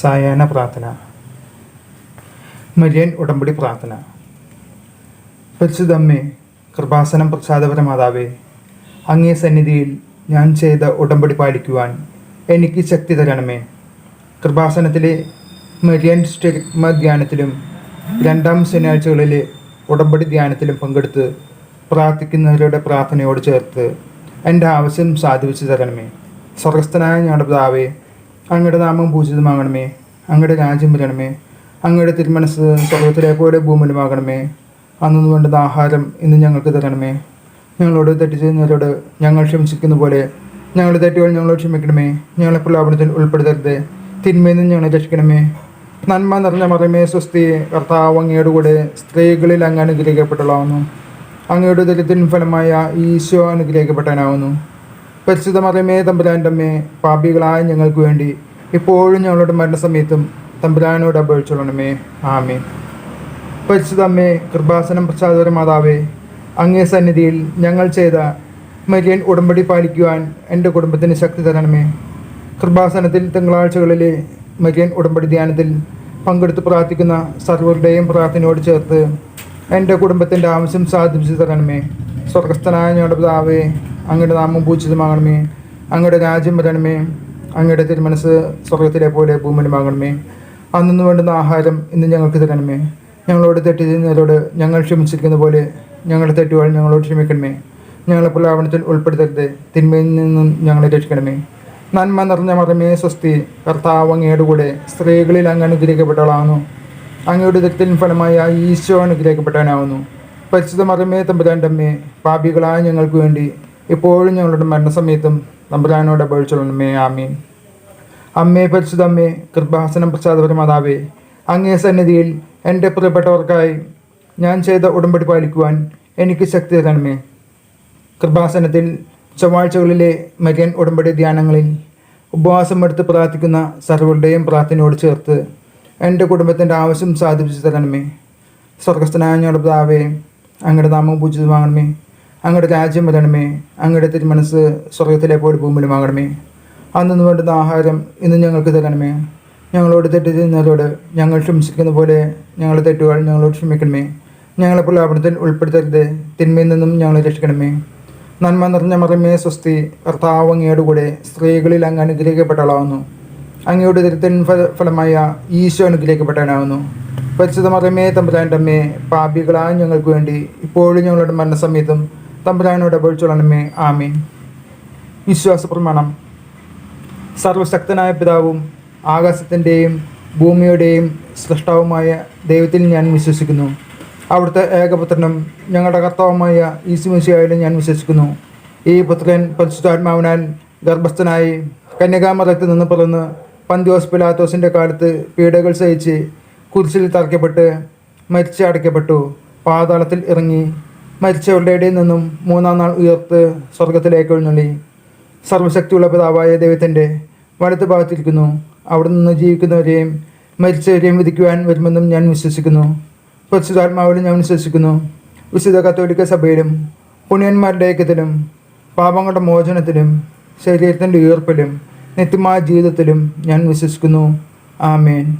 സായാഹ്ന പ്രാർത്ഥന. മരിയൻ ഉടമ്പടി പ്രാർത്ഥന. പരിശുദ്ധമ്മേ കൃപാസനം പ്രസാദപര മാതാവേ അങ്ങേ സന്നിധിയിൽ ഞാൻ ചെയ്ത ഉടമ്പടി പാലിക്കുവാൻ എനിക്ക് ശക്തി തരണമേ. കൃപാസനത്തിലെ മരിയൻ സ്റ്റിഗ്മ ധ്യാനത്തിലും രണ്ടാം ശനിയാഴ്ചകളിലെ ഉടമ്പടി ധ്യാനത്തിലും പങ്കെടുത്ത് പ്രാർത്ഥിക്കുന്നവരുടെ പ്രാർത്ഥനയോട് ചേർത്ത് എന്റെ ആവശ്യം സാധിപ്പിച്ചു തരണമേ. സ്വർഗസ്ഥനായ ഞങ്ങളുടെ പിതാവേ അങ്ങയുടെ നാമം പൂജിതമാകണമേ. അങ്ങയുടെ രാജ്യം വരണമേ. അങ്ങയുടെ തിരുമനസ് സ്വർഗത്തിലെ പോലെ ഭൂമിയിലുമാകണമേ. അന്നു വേണ്ടത് ആഹാരം ഇന്ന് ഞങ്ങൾക്ക് തരണമേ. ഞങ്ങളോട് തെറ്റ് ചെയ്യുന്നവരോട് ഞങ്ങൾ ക്ഷമിച്ചിരിക്കുന്ന പോലെ ഞങ്ങളുടെ തെറ്റുകൾ ഞങ്ങളോട് ക്ഷമിക്കണമേ. ഞങ്ങളെ പ്രലോഭനത്തിൽ ഉൾപ്പെടുത്തരുത്. തിന്മയിൽ നിന്ന് ഞങ്ങളെ രക്ഷിക്കണമേ. നന്മ നിറഞ്ഞ മറമേ സ്വസ്തി കർത്താവ് അങ്ങയുടെ കൂടെ സ്ത്രീകളിൽ അങ്ങ് അനുഗ്രഹിക്കപ്പെട്ടതാവുന്നു അങ്ങയുടെ ദരിദ്രൻ ഫലമായ ഈശോ അനുഗ്രഹിക്കപ്പെട്ടവനാവുന്നു. പരിശുദ്ധ മറിയമേ തമ്പുരാന്റെ അമ്മേ പാപികളായ ഞങ്ങൾക്ക് വേണ്ടി ഇപ്പോഴും ഞങ്ങളുടെ മരണസമയത്തും തമ്പുരാനോട് അപേക്ഷിച്ചോളണമേ ആമേ പരിശുദ്ധ അമ്മേ കൃപാസനം പ്രസാദപര മാതാവേ അങ്ങേ സന്നിധിയിൽ ഞങ്ങൾ ചെയ്ത മരിയൻ ഉടമ്പടി പാലിക്കുവാൻ എന്റെ കുടുംബത്തിന് ശക്തി തരണമേ. കൃപാസനത്തിൽ തിങ്കളാഴ്ചകളിലെ മരിയൻ ഉടമ്പടി ധ്യാനത്തിൽ പങ്കെടുത്ത് പ്രാർത്ഥിക്കുന്ന സർവരുടെയും പ്രാർത്ഥനയോട് ചേർത്ത് എന്റെ കുടുംബത്തിന്റെ ആവശ്യം സാധിപ്പിച്ചു തരണമേ. സ്വർഗസ്ഥനായ ഞങ്ങളുടെ പിതാവേ അങ്ങയുടെ നാമം പൂജിതമാകണമേ. അങ്ങയുടെ രാജ്യം വരണമേ. അങ്ങയുടെ തിരുമനസ് സ്വർഗത്തിലെ പോലെ ഭൂമിനുമാകണമേ അന്നു വേണ്ടുന്ന ആഹാരം ഇന്ന് ഞങ്ങൾക്ക് തരണമേ. ഞങ്ങളോട് തെറ്റ് ചെയ്യുന്നവരോട് ഞങ്ങൾ ക്ഷമിച്ചിരിക്കുന്ന പോലെ ഞങ്ങളുടെ തെറ്റുകൾ ഞങ്ങളോട് ക്ഷമിക്കണമേ. ഞങ്ങളെ പ്രലാപനത്തിൽ ഉൾപ്പെടുത്തരുത്. തിന്മയിൽ നിന്നും ഞങ്ങളെ രക്ഷിക്കണമേ. നന്മ നിറഞ്ഞ മറമേ സ്വസ്തി. കർത്താവ് അങ്ങയുടെ കൂടെ സ്ത്രീകളിൽ അങ്ങ് അനുഗ്രഹിക്കപ്പെട്ടവളാകുന്നു. അങ്ങയുടെ ദത്തിൻ ഫലമായ ഈശോ അനുഗ്രഹിക്കപ്പെട്ടവനാവുന്നു പരിശുദ്ധ മറമേ തമ്പുരാന്റെ അമ്മേ പാപികളായ ഞങ്ങൾക്ക് വേണ്ടി ഇപ്പോഴും ഞങ്ങളുടെ മരണസമയത്തും തമ്പുരാനോട് അപേക്ഷിച്ചോളണമേ ആമീൻ. അമ്മേ പരിശുദ്ധ അമ്മേ കൃപാസനം പ്രസാദപരമാതാവേ അങ്ങേ സന്നിധിയിൽ എന്റെ പ്രിയപ്പെട്ടവർക്കായി ഞാൻ ചെയ്ത ഉടമ്പടി പാലിക്കുവാൻ എനിക്ക് ശക്തി തരണമേ. കൃപാസനത്തിൽ ചൊവ്വാഴ്ചകളിലെ മകൻ ഉടമ്പടി ധ്യാനങ്ങളിൽ ഉപവാസം എടുത്ത് പ്രാർത്ഥിക്കുന്ന സർവരുടെയും പ്രാർത്ഥനയോട് ചേർത്ത് എന്റെ കുടുംബത്തിന്റെ ആവശ്യം സാധിപ്പിച്ചു തരണമേ. സ്വർഗസ്ഥനായ ഞങ്ങളുടെ പിതാവേ അങ്ങയുടെ നാമം പൂജിതമാകണമേ അങ്ങയുടെ രാജ്യം വരണമേ. അങ്ങയുടെ തിരുമനസ് സ്വർഗത്തിലെ പോലെ ഭൂമിയിലുമാകണമേ അന്നു വേണ്ടുന്ന ആഹാരം ഇന്ന് ഞങ്ങൾക്ക് തരണമേ. ഞങ്ങളോട് തെറ്റ് ചെയ്യുന്നവരോട് ഞങ്ങൾ ക്ഷമിച്ചിരിക്കുന്ന പോലെ ഞങ്ങളുടെ തെറ്റുകൾ ഞങ്ങളോട് ക്ഷമിക്കണമേ. ഞങ്ങളെ പ്രലാപനത്തിൽ ഉൾപ്പെടുത്തരുത്. തിന്മയിൽ നിന്നും ഞങ്ങളെ രക്ഷിക്കണമേ. നന്മ നിറഞ്ഞ മറമേ സ്വസ്തി. കർത്താവ് അങ്ങയുടെ കൂടെ സ്ത്രീകളിൽ അങ്ങ് അനുഗ്രഹിക്കപ്പെട്ടവളാവുന്നു. അങ്ങയുടെ ദരിദ്രൻ ഫല ഫലമായ ഈശോ അനുഗ്രഹിക്കപ്പെട്ടവനാവുന്നു. പരിശുദ്ധ മറമേ തമ്പുരാന്റെ അമ്മേ പാപികളായ ഞങ്ങൾക്ക് വേണ്ടി ഇപ്പോഴും ഞങ്ങളുടെ മരണസമയത്തും തമ്പുരാനോട് അപേക്ഷിച്ചോളണമേ ആമീൻ. വിശ്വാസ പ്രമാണം സർവശക്തനായ പിതാവും ആകാശത്തിന്റെയും ഭൂമിയുടെയും സൃഷ്ടാവുമായ ദൈവത്തിൽ ഞാൻ വിശ്വസിക്കുന്നു. അവിടുത്തെ ഏകപുത്രനും ഞങ്ങളുടെ കർത്താവുമായ ഈശുമിശിയായാലും ഞാൻ വിശ്വസിക്കുന്നു. ഈ പുത്രൻ പരിശുദ്ധാത്മാവിനാൽ ഗർഭസ്ഥനായി കന്യകാമറത്ത് നിന്ന് പിറന്ന് പന്തിയോസ് പിലാത്തോസിന്റെ കാലത്ത് പീഡകൾ സഹിച്ച് കുരിശിൽ തറയ്ക്കപ്പെട്ട് മരിച്ച് അടയ്ക്കപ്പെട്ടു പാതാളത്തിൽ ഇറങ്ങി മരിച്ചവരുടെ ഇടയിൽ നിന്നും മൂന്നാം നാൾ ഉയർത്ത് സ്വർഗത്തിലേക്ക് എഴുന്നള്ളി. സർവശക്തിയുള്ള പിതാവായ ദൈവത്തിന്റെ വലത്ത് ഭാഗത്തിരിക്കുന്നു. അവിടെ നിന്ന് ജീവിക്കുന്നവരെയും മരിച്ചവരെയും വിധിക്കുവാൻ വരുമെന്നും ഞാൻ വിശ്വസിക്കുന്നു. പരിശുദ്ധാത്മാവിലും ഞാൻ വിശ്വസിക്കുന്നു. വിശുദ്ധ കത്തോലിക്ക സഭയിലും പുണ്യന്മാരുടെ ഐക്യത്തിലും പാപങ്ങളുടെ മോചനത്തിലും ശരീരത്തിന്റെ ഉയർപ്പിലും നിത്യമായ ജീവിതത്തിലും ഞാൻ വിശ്വസിക്കുന്നു. ആമേൻ.